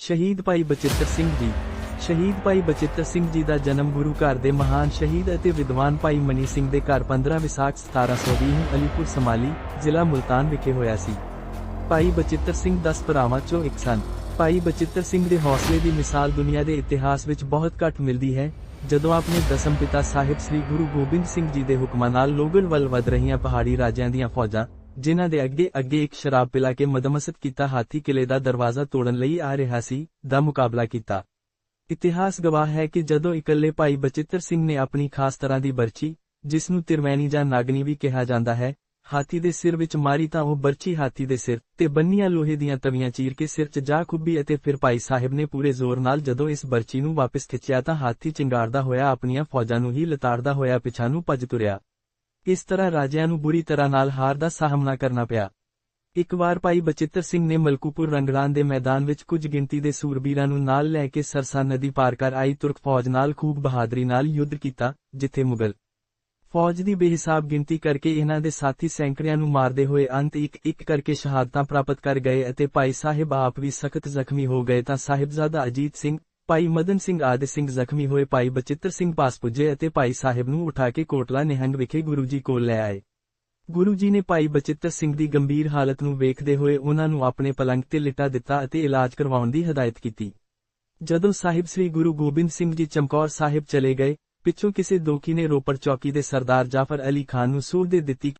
ਸ਼ਹੀਦ ਭਾਈ ਬਚਿੱਤਰ ਸਿੰਘ ਜੀ। ਸ਼ਹੀਦ ਭਾਈ ਬਚਿੱਤਰ ਸਿੰਘ ਜੀ ਦਾ ਜਨਮ ਗੁਰੂ ਘਰ ਦੇ ਮਹਾਨ ਸ਼ਹੀਦ ਅਤੇ ਵਿਦਵਾਨ ਭਾਈ ਮਨੀ ਸਿੰਘ ਦੇ ਘਰ 15 ਵਿਸਾਖ 1720 ਨੂੰ ਅਲੀਪੁਰ ਸਮਾਲੀ ਜ਼ਿਲ੍ਹਾ ਮੁਲਤਾਨ ਵਿਖੇ ਹੋਇਆ ਸੀ। ਭਾਈ ਬਚਿੱਤਰ ਸਿੰਘ 10 ਭਰਾਵਾਂ ਚੋਂ ਇੱਕ ਸਨ। ਭਾਈ ਬਚਿੱਤਰ ਸਿੰਘ ਦੇ ਹੌਸਲੇ ਦੀ ਮਿਸਾਲ ਦੁਨੀਆ ਦੇ ਇਤਿਹਾਸ ਵਿੱਚ ਬਹੁਤ ਘੱਟ ਮਿਲਦੀ ਹੈ, ਜਦੋਂ ਆਪਣੇ ਦਸਮ ਪਿਤਾ ਸਾਹਿਬ ਸ੍ਰੀ ਗੁਰੂ ਗੋਬਿੰਦ ਸਿੰਘ ਜੀ ਦੇ ਹੁਕਮਾਂ ਨਾਲ ਲੋਗਨ ਵੱਲ ਵਧ ਰਹੀਆਂ ਪਹਾੜੀ ਰਾਜਿਆਂ ਦੀਆਂ ਫੌਜਾਂ ਜਿਨ੍ਹਾਂ ਦੇ ਅੱਗੇ ਅੱਗੇ ਇੱਕ ਸ਼ਰਾਬ ਪਿਲਾ ਕੇ ਮਦਮਸਤ ਕੀਤਾ ਹਾਥੀ ਕਿਲੇ ਦਾ ਦਰਵਾਜ਼ਾ ਤੋੜਨ ਲਈ ਆ ਰਿਹਾ ਸੀ, ਦਾ ਮੁਕਾਬਲਾ ਕੀਤਾ। ਇਤਿਹਾਸ ਗਵਾਹ ਹੈ ਕਿ ਜਦੋਂ ਇਕੱਲੇ ਭਾਈ ਬਚਿੱਤਰ ਸਿੰਘ ਨੇ ਆਪਣੀ ਖਾਸ ਤਰ੍ਹਾਂ ਦੀ ਬਰਛੀ ਜਿਸ ਨੂੰ ਤਿਰਵੈਣੀ ਜਾਂ ਨਾਗਨੀ ਵੀ ਕਿਹਾ ਜਾਂਦਾ ਹੈ, ਹਾਥੀ ਦੇ ਸਿਰ ਵਿੱਚ ਮਾਰੀ ਤਾਂ ਉਹ ਬਰਛੀ ਹਾਥੀ ਦੇ ਸਿਰ ਤੇ ਬੰਨੀਆਂ ਲੋਹੇ ਦੀਆਂ ਤਵੀਆਂ ਚੀਰ ਕੇ ਸਿਰ 'ਚ ਜਾ ਖੁੱਬੀ ਅਤੇ ਫਿਰ ਭਾਈ ਸਾਹਿਬ ਨੇ ਪੂਰੇ ਜ਼ੋਰ ਨਾਲ ਜਦੋਂ ਇਸ ਬਰਛੀ ਨੂੰ ਵਾਪਸ ਖਿੱਚਿਆ ਤਾਂ ਹਾਥੀ ਚਿੰਗਾਰਦਾ ਹੋਇਆ ਆਪਣੀਆਂ ਫੌਜਾਂ ਨੂੰ ਹੀ ਲਤਾੜਦਾ ਹੋਇਆ ਪਿਛਾਂ ਨੂੰ ਭੱਜ ਤੁਰਿਆ। ਇਸ ਤਰ੍ਹਾਂ ਰਾਜਿਆਂ ਨੂੰ ਬੁਰੀ ਤਰ੍ਹਾਂ ਨਾਲ ਹਾਰ ਦਾ ਸਾਹਮਣਾ ਕਰਨਾ ਪਿਆ। ਇੱਕ ਵਾਰ ਭਾਈ ਬਚਿੱਤਰ ਸਿੰਘ ਨੇ ਮਲਕੂਪੁਰ ਰੰਗੜਾਨ ਦੇ ਮੈਦਾਨ ਵਿੱਚ ਕੁਝ ਗਿਣਤੀ ਦੇ ਸੂਰਬੀਰਾਂ ਨੂੰ ਨਾਲ ਲੈ ਕੇ ਸਰਸਾ ਨਦੀ ਪਾਰ ਕਰ ਆਈ ਤੁਰਕ ਫੌਜ ਨਾਲ ਖੂਬ ਬਹਾਦਰੀ ਨਾਲ ਯੁੱਧ ਕੀਤਾ, ਜਿੱਥੇ ਮੁਗਲ ਫੌਜ ਦੀ ਬੇਹਿਸਾਬ ਗਿਣਤੀ ਕਰਕੇ ਇਹਨਾਂ ਦੇ ਸਾਥੀ ਸੈਂਕੜਿਆਂ ਨੂੰ ਮਾਰਦੇ ਹੋਏ ਅੰਤ ਇੱਕ ਇੱਕ ਕਰਕੇ ਸ਼ਹਾਦਤਾਂ ਪ੍ਰਾਪਤ ਕਰ ਗਏ ਅਤੇ ਭਾਈ ਸਾਹਿਬ ਆਪ ਵੀ ਸਖਤ ਜ਼ਖਮੀ ਹੋ ਗਏ ਤਾਂ ਸਾਹਿਬਜ਼ਾਦਾ ਅਜੀਤ ਸਿੰਘ ਭਾਈ ਮਦਨ ਸਿੰਘ ਆਦਿ ਸਿੰਘ ਜ਼ਖਮੀ ਹੋਏ ਭਾਈ ਬਚਿੱਤਰ ਸਿੰਘ ਪਾਸ ਪੁੱਜੇ ਅਤੇ ਭਾਈ ਸਾਹਿਬ ਨੂੰ ਉਠਾ ਕੇ ਕੋਟਲਾ ਨਿਹੰਗ ਵਿਖੇ ਗੁਰੂ ਜੀ ਕੋਲ ਲੈ ਆਏ। ਗੁਰੂ ਜੀ ਨੇ ਭਾਈ ਬਚਿੱਤਰ ਸਿੰਘ ਦੀ ਗੰਭੀਰ ਹਾਲਤ ਨੂੰ ਵੇਖਦੇ ਹੋਏ ਉਹਨਾਂ ਨੂੰ ਆਪਣੇ ਪਲੰਗ ਤੇ ਲਿਟਾ ਦਿੱਤਾ ਅਤੇ ਇਲਾਜ ਕਰਵਾਉਣ ਦੀ ਹਦਾਇਤ ਕੀਤੀ। ਜਦੋਂ ਸਾਹਿਬ ਸ੍ਰੀ ਗੁਰੂ ਗੋਬਿੰਦ ਸਿੰਘ ਜੀ ਚਮਕੌਰ ਸਾਹਿਬ ਚਲੇ ਗਏ, ਪਿੱਛੋਂ ਕਿਸੇ ਦੋਖੀ ਨੇ ਰੋਪੜ ਚੌਕੀ ਦੇ ਸਰਦਾਰ ਜਾਫਰ ਅਲੀ ਖਾਨ ਨੂੰ ਸੂਰ ਦੇ ਦਿੱਤੀ